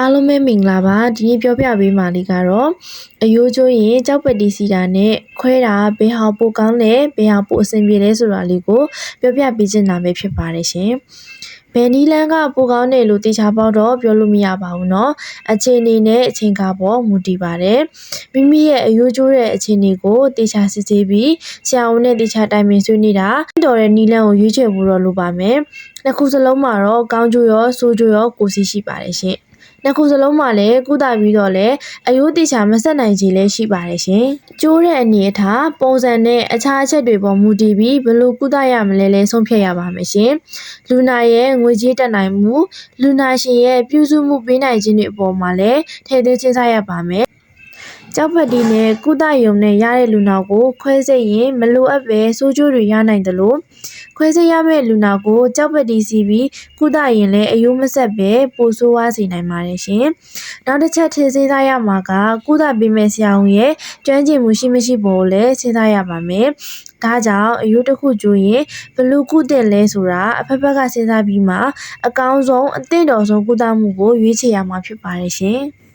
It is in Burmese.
အားလုံးပဲမင်္ဂလာပါဒီနေ့ပြောပြပေးမှာလေးကတော့အယိုးကျိုးရင်ကြောက်ပက်တီစီတာနဲ့ခွဲတာဘယ်ဟာပိုကောင်းလဲဘယ်ဟာပိုအဆင်ပြေလဲဆိုတာလေးကိုပြောပြပေးချင်တာပဲဖြစ်ပါတယ်ရှင်ဘယ်နီလန်းကပိုကောင်းတယ်လို့တေချာပေါတော့ပြောလို့မရပါဘူးเนาะအခြေအနေနဲ့အချိန်ကားပေါ်မူတည်ပါတယ်မိမိရဲ့အယိုးကျိုးတဲ့အခြေအနေကိုတေချာစစ်ဆေးပြီးဆရာဝန်နဲ့တေချာတိုင်ပင်ဆွေးနွေးတာတော်တဲ့နီလန်းကိုရွေးချယ်ဖို့တော့လိုပါမယ်နှစ်ခုစလုံးမှာတော့ကောင်းကျိုးရောဆိုးကျိုးရောကိုစီရှိပါတယ်ရှင် နှစ်ခုစလုံးမှာလည်းကုသပြီးတော့လည်းအယိုးတိချာမဆက်နိုင်ခြင်းလည်းရှိပါတယ်ရှင်။ကျိုးတဲ့အနေအထားပုံစံနဲ့အခြားအချက်တွေပေါ်မူတည်ပြီးဘယ်လိုကုသရမလဲလဲဆုံးဖြတ်ရပါမယ်ရှင်။လူနာရဲ့ငွေကြေးတက်နိုင်မှုလူနာရှင်ရဲ့ပြုစုမှုပေးနိုင်ခြင်းတွေအပေါ်မှာလည်းထည့်သွင်းစဉ်းစားရပါမယ်။ ကြောက်ဖက်ဒီနဲ့ကုသယုံနဲ့ရတဲ့လူနာကိုခွဲစိတ်ရင်မလိုအပ်ပဲစိုးကျိုးတွေရနိုင်တယ်လို့ခွဲစိတ်ရမယ့်လူနာကိုကြောက်ဖက်ဒီစီပြီးကုသရင်လည်းအယိုးမဆက်ပဲပိုဆိုးဝါးစေနိုင်ပါတယ်ရှင်။နောက်တစ်ချက်ထည့်စဉ်းစားရမှာကကုသပေးမယ့်ဆရာဝန်ရဲ့ကျွမ်းကျင်မှုရှိမရှိပေါ်လည်းစဉ်းစားရပါမယ်။ဒါကြောင့်အယိုးတစ်ခုကျိုးရင်ဘယ်လိုကုသလဲဆိုတာအဖက်ဖက်ကစဉ်းစားပြီးမှအကောင်းဆုံးအသင့်တော်ဆုံးကုသမှုကိုရွေးချယ်ရမှာဖြစ်ပါတယ်ရှင်။